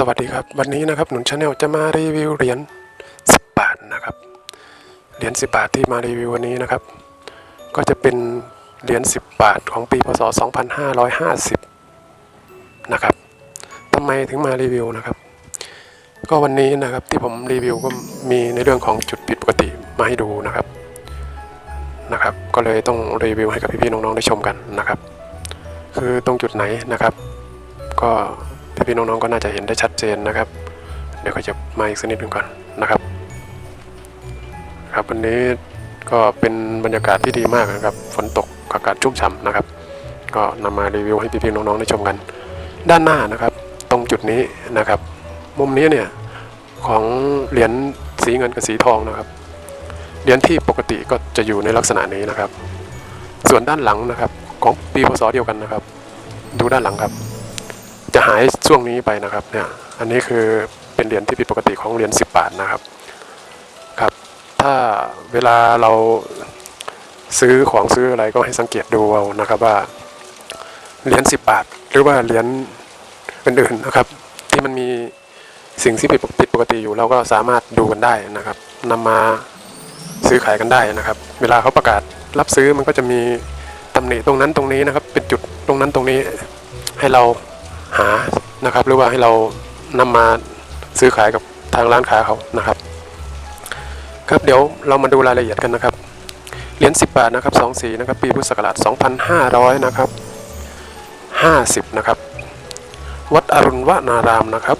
สวัสดีครับ วันนี้นะครับหนุนชาแนลจะมารีวิวเหรียญ10 บาทนะครับเหรียญ10 บาทที่มารีวิววันนี้นะครับ ก็จะเป็นเหรียญ10 บาทของปีพศ 2550 นะครับทำไมถึงมารีวิวนะครับ ก็วันนี้นะครับที่ผมรีวิวก็มีในเรื่องของจุดผิดปกติมาให้ดูนะครับนะครับ ก็เลยต้องรีวิวให้กับพี่ๆน้องๆได้ชมกันนะครับ คือตรงจุดไหนนะครับ ก็ พี่ๆน้องๆก็น่าจะเห็นได้ชัดเจนนะครับ เดี๋ยวก็จะมาอีกสักนิดหนึ่งก่อนนะครับ ครับวันนี้ก็เป็นบรรยากาศที่ดีมากนะครับฝนตกอากาศชุ่มฉ่ำนะครับ ก็นำมารีวิวให้พี่ๆน้องๆได้ชมกัน ด้านหน้านะครับ ตรงจุดนี้นะครับ มุมนี้เนี่ยของเหรียญสีเงินกับสีทองนะครับเหรียญที่ปกติก็จะอยู่ในลักษณะนี้นะครับ ส่วนด้านหลังนะครับ ของปีพศเดียวกันนะครับ ดูด้านหลังครับ จะหายช่วงนี้ไปนะครับเนี่ยอันนี้คือเป็นเหรียญที่ผิดปกติของเหรียญ10 บาทนะครับครับ ถ้าเวลาเราซื้อของซื้ออะไรก็ให้สังเกตดูเอานะครับว่าเหรียญ10 บาท หรือว่าเหรียญอื่นๆนะครับ ที่มันมีสิ่งที่ผิดผิดปกติอยู่เราก็สามารถดูกันได้นะครับนำมาซื้อขายกันได้นะครับ เวลาเขาประกาศรับซื้อมันก็จะมีตำหนิตรงนั้นตรงนี้นะครับ เป็นจุดตรงนั้นตรงนี้ให้เรา หานะครับ หรือว่าให้เรานำมาซื้อขายกับทางร้านค้าเขานะครับ ครับเดี๋ยวเรามาดูรายละเอียดกันนะครับเหรียญ10 บาทนะครับสองสีนะครับปีพุทธศักราช2500นะครับ50นะครับ วัดอรุณวนารามนะครับ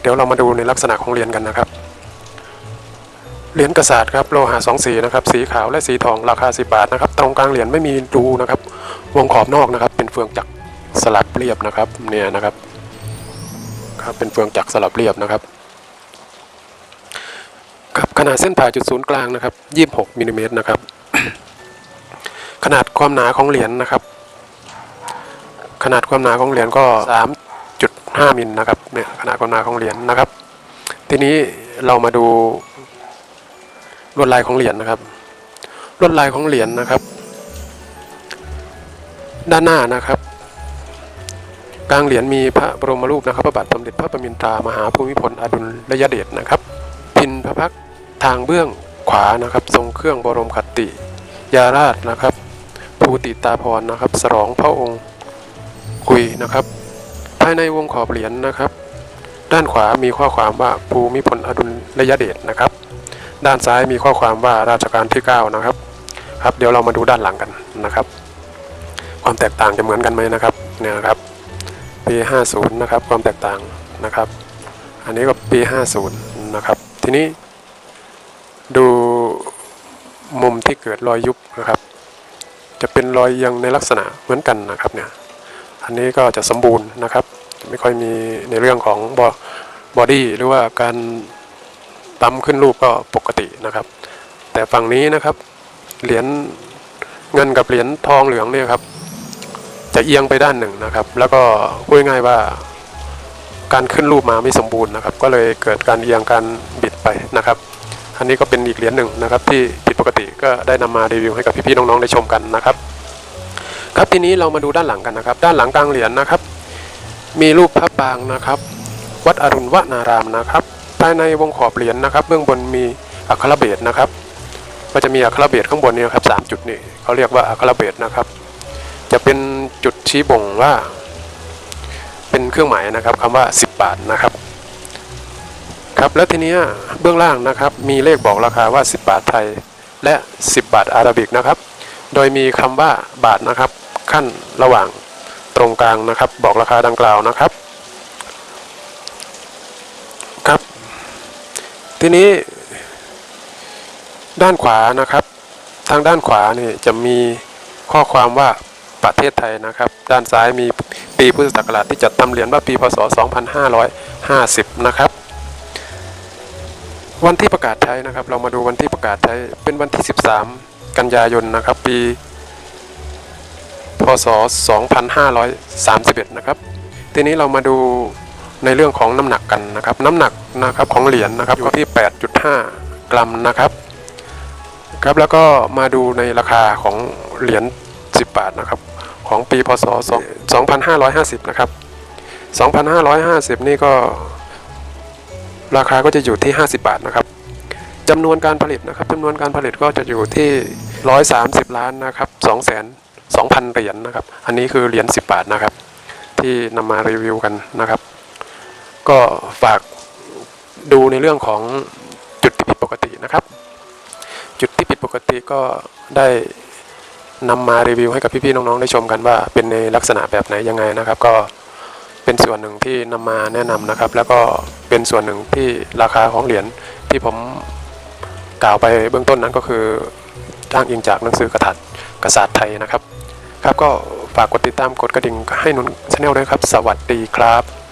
เดี๋ยวเรามาดูในลักษณะของเหรียญกันนะครับเหรียญกระสาดครับโลหะสองสีนะครับสีขาวและสีทองราคา 10 บาทนะครับ ตรงกลางเหรียญไม่มีรูนะครับ วงขอบนอกนะครับ เป็นเฟืองจักร สลักเรียบนะครับ เนี่ยนะครับ ครับเป็นเฟืองจักรสลับเรียบนะครับ ครับขนาดเส้นผ่าจุดศูนย์กลางนะครับ 26มิลลิเมตรนะครับ ขนาดความหนาของเหรียญนะครับ ขนาดความหนาของเหรียญก็ 3.5มิลนะครับ เนี่ยขนาดความหนาของเหรียญนะครับ ทีนี้เรามาดูลวดลายของเหรียญนะครับ ลวดลายของเหรียญนะครับ ด้านหน้านะครับ กลางเหรียญมีพระบรมรูปนะครับ พระบาทสมเด็จพระประมินทรามหาภูมิพลอดุลยเดชนะครับ พินพระพักทางเบื้องขวานะครับ ทรงเครื่องบรมขัติ ยาราชนะครับ ภูติตาพรนะครับ สรองพระองค์คุยนะครับ ภายในวงขอบเหรียญนะครับ ด้านขวามีข้อความว่าภูมิพลอดุลยเดชนะครับ ด้านซ้ายมีข้อความว่าราชการที่ 9 นะครับ ครับ เดี๋ยวเรามาดูด้านหลังกันนะครับ ความแตกต่างจะเหมือนกันไหมนะครับเนี่ยครับ ปี 50 นะครับ ความแตกต่างนะครับ อันนี้ก็ปี 50 นะครับ ทีนี้ดูมุมที่เกิดรอยยุบนะครับ จะเป็นรอยเอียงในลักษณะเหมือนกันนะครับเนี่ย อันนี้ก็จะสมบูรณ์นะครับ ไม่ค่อยมีในเรื่องของบอบอดี้หรือว่าการปั๊มขึ้นรูปก็ปกตินะครับ แต่ฝั่งนี้นะครับ เหรียญเงินกับเหรียญทองเหลืองเนี่ยครับ จะเอียงไปด้านหนึ่งนะครับ แล้วก็พูดง่ายว่าการขึ้นรูปมาไม่สมบูรณ์นะครับ ก็เลยเกิดการเอียงการบิดไปนะครับ อันนี้ก็เป็นอีกเหรียญหนึ่งนะครับ ที่ผิดปกติก็ได้นำมารีวิวให้กับพี่ๆน้องๆได้ชมกันนะครับ ครับทีนี้เรามาดูด้านหลังกันนะครับ ด้านหลังกลางเหรียญนะครับ มีรูปพระปางนะครับ วัดอรุณวนารามนะครับภายในวงขอบเหรียญนะครับ เบื้องบนมีอัครเบศนะครับ ก็จะมีอัครเบศข้างบนนี้ครับสามจุดนี่เขาเรียกว่าอัครเบศนะครับ จะเป็น ชี้บ่งว่า เป็นเครื่องหมายนะครับคำว่า 10 บาทนะครับ ครับแล้วทีนี้เบื้องล่างนะครับ มีเลขบอกราคาว่า 10 บาทไทย และ 10 บาทอาราบิกนะครับ โดยมีคำว่าบาทนะครับ ขั้นระหว่างตรงกลางนะครับ บอกราคาดังกล่าวนะครับครับ ทีนี้ ด้านขวานะครับ ทางด้านขวานี่จะมีข้อความว่า ประเทศไทยนะครับ ด้านซ้ายมีปีพุทธศักราชที่จัดทำเหรียญว่าปีพศ 2550 นะครับ วันที่ประกาศใช้นะครับ เรามาดูวันที่ประกาศใช้เป็นวันที่ 13 กันยายนนะครับ ปี พศ 2531 นะครับ ทีนี้เรามาดูในเรื่องของน้ำหนักกันนะครับ น้ำหนักนะครับของเหรียญนะครับอยู่ที่ 8.5 กรัมนะครับครับแล้วก็มาดูในราคาของเหรียญ10 บาทนะครับ ของปีพศ 2550 นะครับ 2,550 นี่ก็ราคาก็จะอยู่ที่ 50 บาทนะครับจำนวนการผลิตนะครับจำนวนการผลิตก็จะอยู่ที่ 130 ล้านนะครับ2 2 0 0 0 เหรียญนะครับ อันนี้คือเหรียญ 10 บาทนะครับ ที่นำมารีวิวกันนะครับ ก็ฝากดูในเรื่องของจุดที่ผิดปกตินะครับ จุดที่ผิดปกติก็ได้ นำมารีวิวให้กับพี่ๆน้องๆได้ชมกันว่าเป็นในลักษณะแบบไหนยังไงนะครับ ก็เป็นส่วนหนึ่งที่นำมาแนะนำนะครับ แล้วก็เป็นส่วนหนึ่งที่ราคาของเหรียญที่ผมกล่าวไปเบื้องต้นนั้นก็คือจ้างอิงจากหนังสือกระถากษัตริย์ไทยนะครับ ครับก็ฝากกดติดตามกดกระดิ่งให้หนุนช anel ด้วยครับ สวัสดีครับ